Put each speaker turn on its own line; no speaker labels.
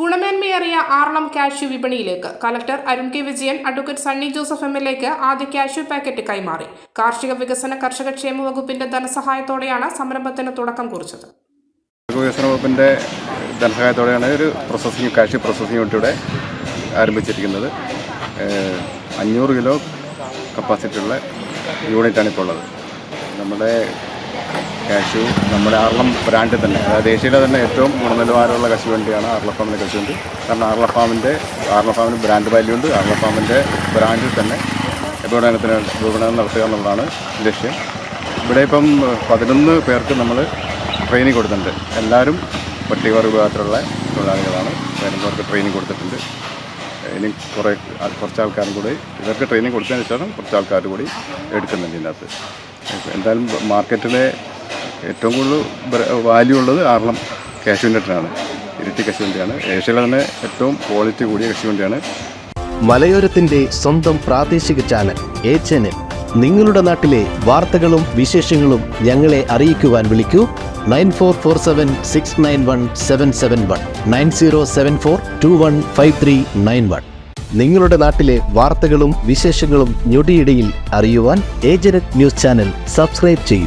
ഗുണമേന്മയേറിയ Aralam cashew വിപണിയിലേക്ക് collector Arun K Vijayan advocate Sunny Joseph M L എക്ക് ആദ്യ cashew packet കൈമാറി. കാർഷിക വികസന കർഷക ക്ഷേമ വകുപ്പിന്റെ ധനസഹായത്തോടെയാണ് സംരംഭത്തിന് തുടക്കം കുറിച്ചത്.
വികസന വകുപ്പിന്റെ ധനസഹായത്തോടെയാണ് ഒരു പ്രോസസ്സിംഗ് കാഷ്യൂ പ്രോസസ്സിംഗ് യൂണിറ്റ് ആരംഭിച്ചിരിക്കുന്നത്. അഞ്ഞൂറ് കിലോ കപ്പാസിറ്റിയുള്ള യൂണിറ്റാണ് ഇപ്പോൾ ഉള്ളത്. നമ്മുടെ കാഷ്യൂ നമ്മുടെ ആർളം ബ്രാൻഡിൽ തന്നെ അതായത് ഏഷ്യയിലെ തന്നെ ഏറ്റവും ഗുണനിലവാരമുള്ള കശുവണ്ടിയാണ് ആർല ഫാമിന്റെ കശുവണ്ടി കാരണം ആർല ഫാമിന്റെ ആർല ഫാമിന് ബ്രാൻഡ് വാല്യൂ ഉണ്ട് ആർല ഫാമിന്റെ ബ്രാൻഡിൽ തന്നെ വിപണനത്തിന് വിപണനം നടത്തുക എന്നുള്ളതാണ് ലക്ഷ്യം. ഇവിടെ ഇപ്പം പതിനൊന്ന് പേർക്ക് നമ്മൾ ട്രെയിനിങ് കൊടുത്തിട്ടുണ്ട്. എല്ലാവരും പട്ടികവർഗ വിഭാഗത്തിലുള്ള തൊഴിലാളികളാണ്. വരുന്നവർക്ക് ട്രെയിനിങ് കൊടുത്തിട്ടുണ്ട്. ഇനി കുറേ കുറച്ച് ആൾക്കാരും കൂടി ഇവർക്ക് ട്രെയിനിങ് കൊടുത്തതിന് ശേഷം കുറച്ച് ആൾക്കാർ കൂടി എടുക്കുന്നുണ്ട് ഇതിനകത്ത്. എന്തായാലും മാർക്കറ്റിലെ ഏറ്റവും കൂടുതൽ വാല്യൂ ഉള്ളത് ആറളം കാശുവണ്ടിയാണ് ഇരട്ടി കശുവണ്ടിയാണ് ഏഷ്യയിലെ തന്നെ ഏറ്റവും ക്വാളിറ്റി കൂടിയ കശുവണ്ടിയാണ്
മലയോരത്തിന്റെ സ്വന്തം പ്രാദേശിക ചാനൽ എ ചാനൽ നിങ്ങളുടെ നാട്ടിലെ വാർത്തകളും വിശേഷങ്ങളും ഞങ്ങളെ അറിയിക്കുവാൻ വിളിക്കൂ. Nine four four seven six nine one seven seven one. Nine zero seven four two one five three nine one. നിങ്ങളുടെ നാട്ടിലെ വാർത്തകളും വിശേഷങ്ങളും ഞൊടിയിടയിൽ അറിയുവാൻ ഏജനറ്റ് ന്യൂസ് ചാനൽ സബ്സ്ക്രൈബ് ചെയ്യൂ.